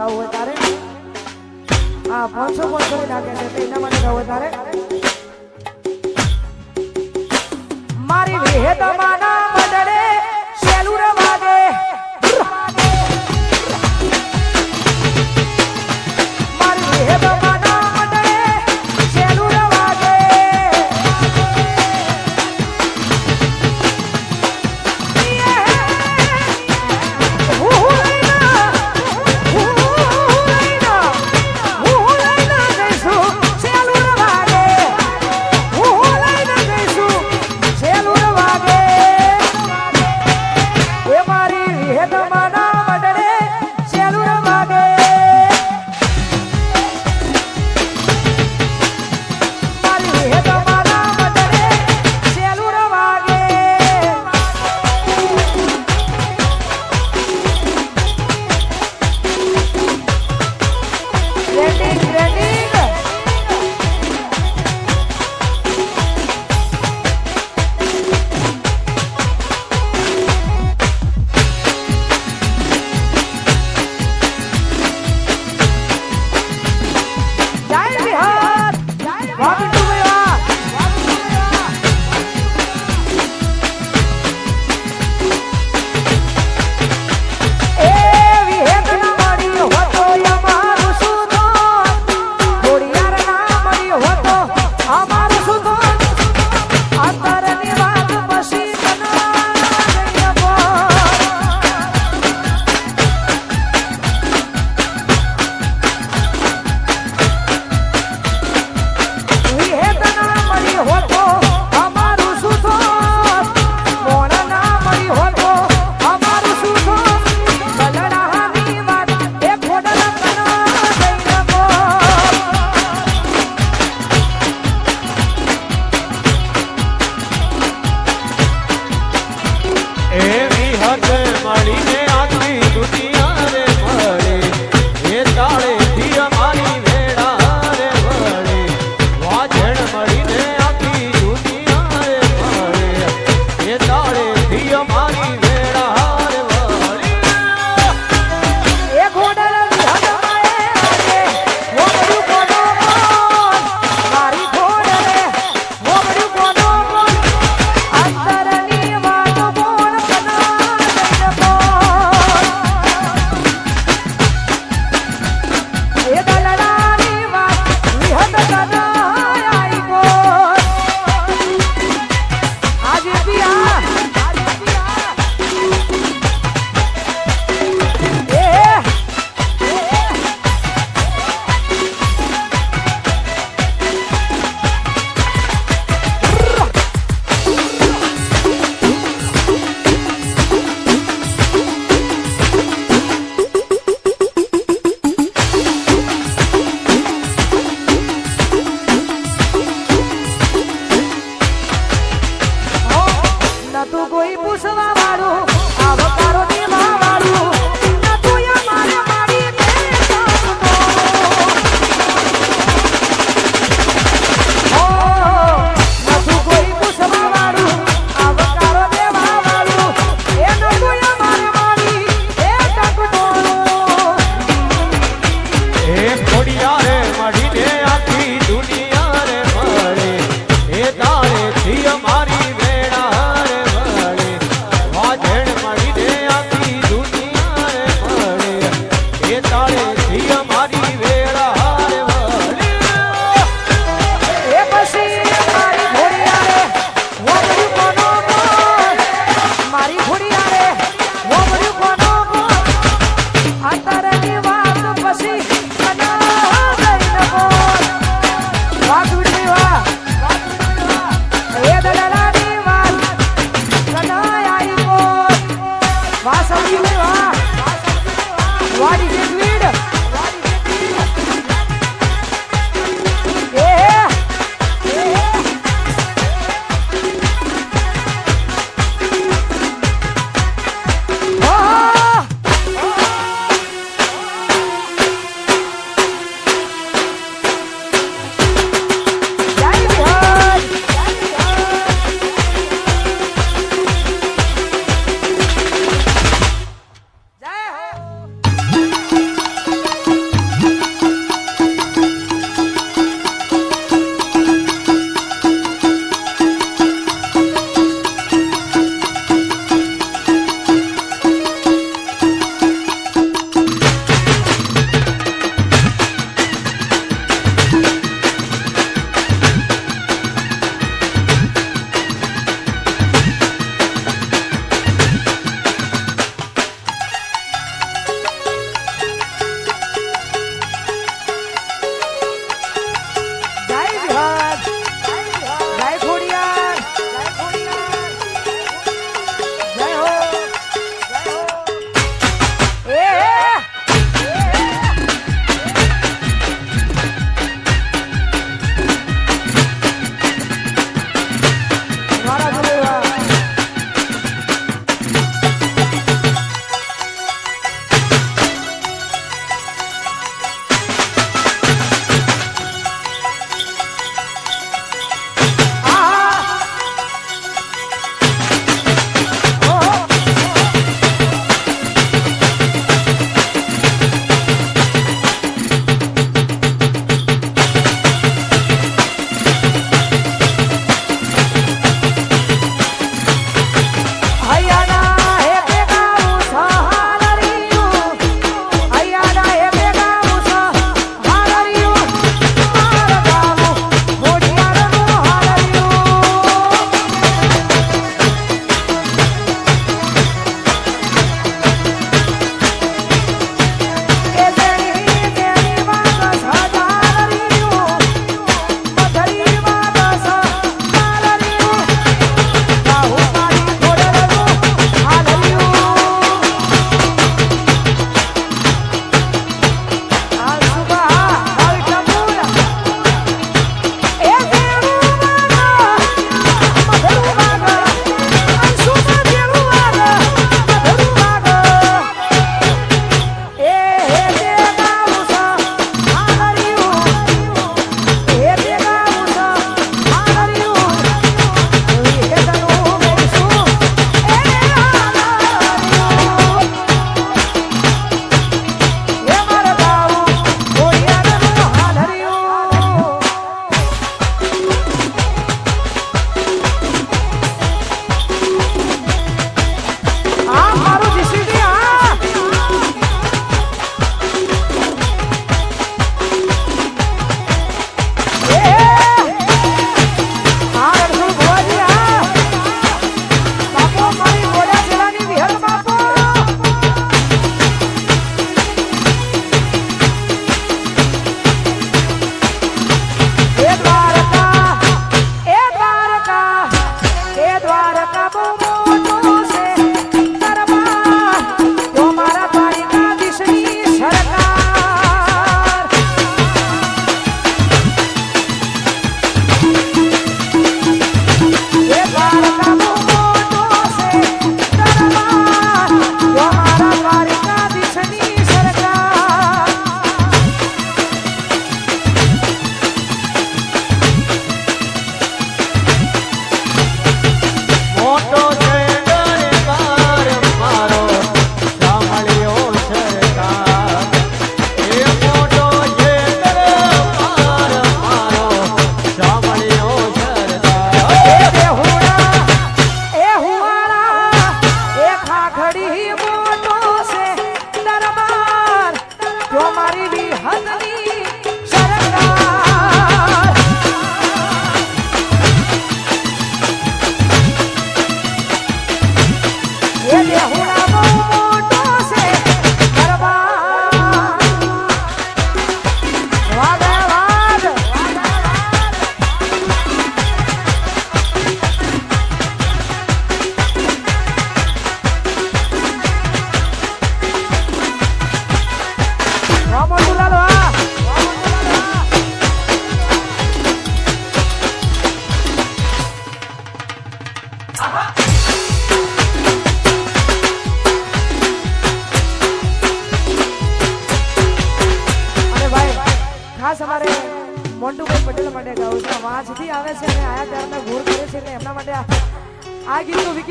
ગાવું હોય તારે? હા, પાંચસો પાંચસો નાખે છે એના માટે ગાવું તારે? મારી વિહેત માના બદલે સેલુર મારી વિહેત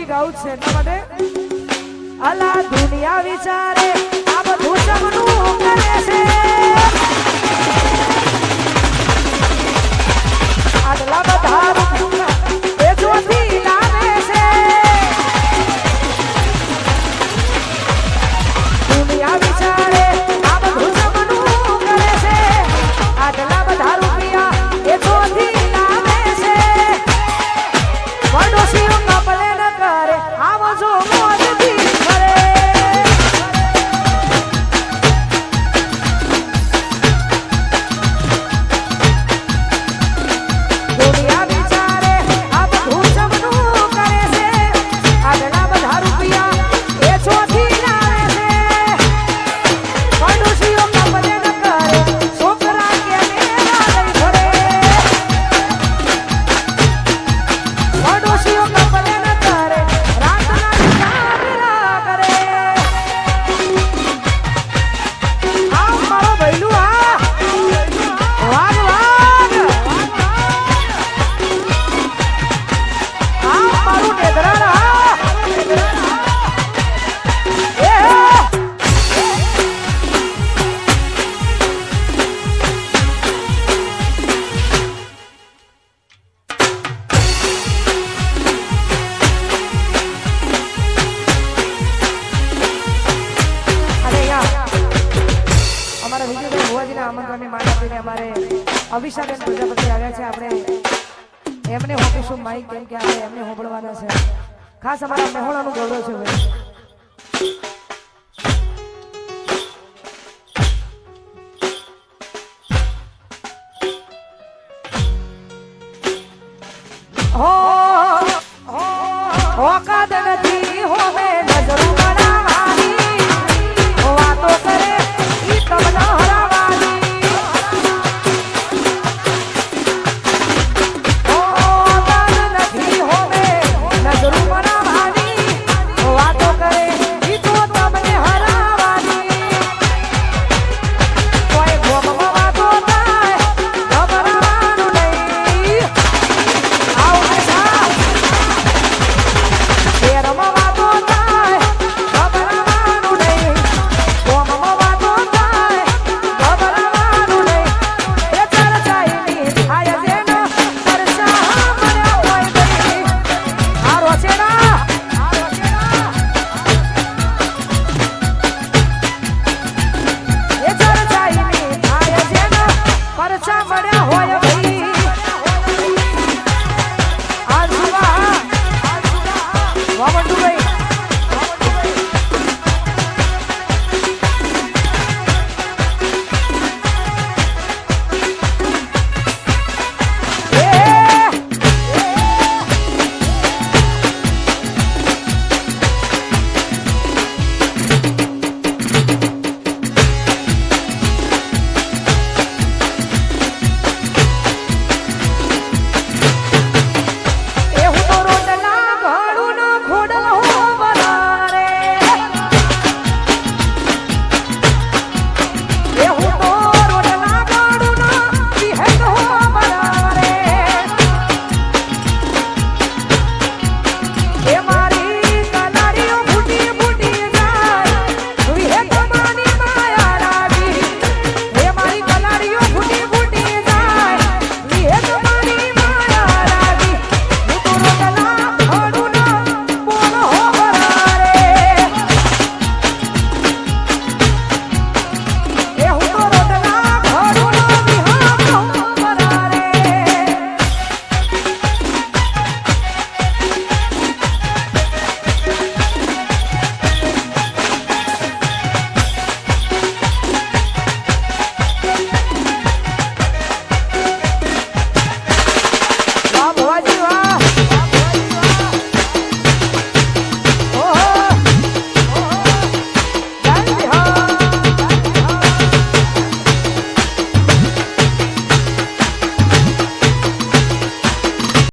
ગાઉં છે એટલા મને અલા દુનિયા વિચારે આ બધું જમનું કરે અમિષાબેન પ્રજાપતિ આવ્યા છે. આપણે એમને હોકીશું માઇક કેમ કે આપણે એમને હોંભળવાના છે. ખાસ અમારા મહોળાનું ગૌરવ છે ભાઈ. નજરું બનાવાની. વાતો કરે ઈ તમને હરા